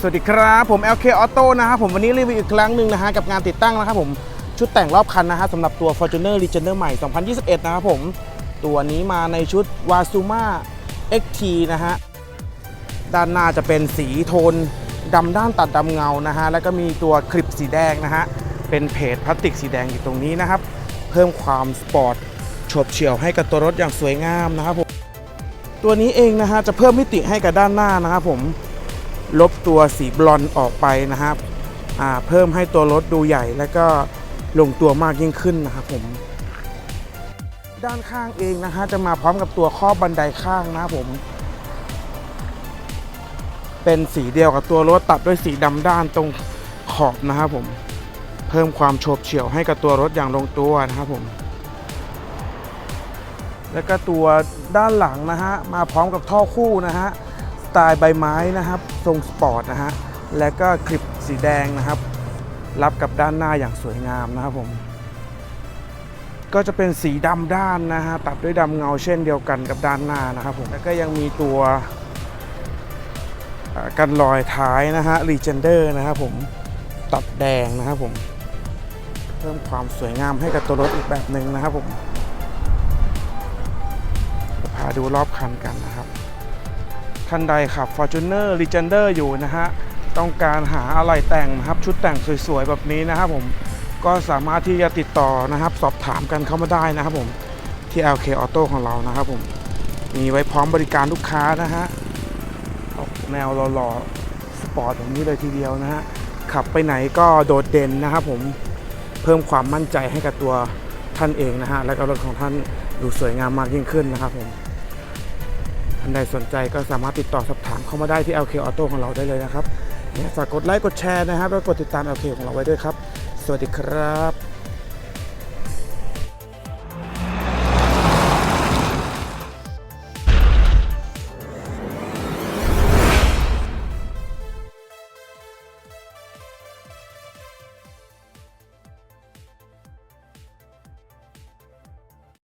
สวัสดีครับ ผม LK Auto นะครับผมวันนี้รีวิวอีกครั้งหนึ่งนะฮะกับงานติดตั้งนะครับผมชุดแต่งรอบคันนะฮะสำหรับตัว Fortuner Legender ใหม่ 2021 นะครับผม ตัวนี้มาในชุด Wazuma XT นะฮะ ด้านหน้าจะเป็นสีโทนดำด้านตัดดำเงานะฮะ แล้วก็มีตัวคลิปสีแดงนะฮะ เป็นเพจพลาสติกสีแดงอยู่ตรงนี้นะครับ เพิ่มความสปอร์ตโฉบเฉี่ยวให้กับตัวรถอย่างสวยงามนะครับผมตัวนี้เองนะฮะจะเพิ่มมิติให้กับด้านหน้านะครับผม ลบตัวสีบลอนออกไปนะครับเพิ่มให้ตัวรถดูใหญ่และก็ลงตัวมากยิ่งขึ้นนะครับผม ด้านข้างเองนะฮะจะมาพร้อมกับตัวข้อบันไดข้างนะผม เป็นสีเดียวกับตัวรถตัดด้วยสีดำด้านตรงขอบนะครับผมเพิ่มความโฉบเฉี่ยวให้กับตัวรถอย่างลงตัวนะครับผม แล้วก็ตัวด้านหลังนะฮะมาพร้อมกับท่อคู่นะฮะ ไตล์ใบไม้นะครับ ทรงสปอร์ตนะฮะ และก็คลิปสีแดงนะครับ รับกับด้านหน้าอย่างสวยงามนะครับผม ก็จะเป็นสีดำด้านนะฮะ ตัดด้วยดำเงาเช่นเดียวกันกับด้านหน้านะครับผม แล้วก็ยังมีตัวกันรอยท้ายนะฮะ Legender นะครับผม ตัดแดงนะครับผม เพิ่มความสวยงามให้กับตัวรถอีกแบบหนึ่งนะครับผมพาดูรอบคันกันนะครับ ท่านใดขับ Fortuner Legender อยู่นะฮะ ต้องการหาอะไรแต่งนะครับ ชุดแต่งสวยๆ แบบนี้นะครับผมก็สามารถที่จะติดต่อนะครับ สอบถามกันเข้ามาได้นะครับผมที่ LK Auto ของเรานะครับผมมีไว้พร้อมบริการลูกค้านะฮะออกแนวหล่อๆสปอร์ตแบบนี้เลยทีเดียวนะฮะขับไปไหนก็โดดเด่นนะครับผมเพิ่มความมั่นใจให้กับตัวท่านเองนะฮะและก็รถของท่านดูสวยงามมากยิ่งขึ้นนะครับผมานใดสนใจก็สามารถติดต่อสอบถามเข้ามาได้ที่ LK Auto ของเราได้เลยนะครับเนี่ยฝากกดไลค์กดแชร์นะครับแล้วกดติดตาม LK ของเราไว้ด้วยครับ สวัสดีครับ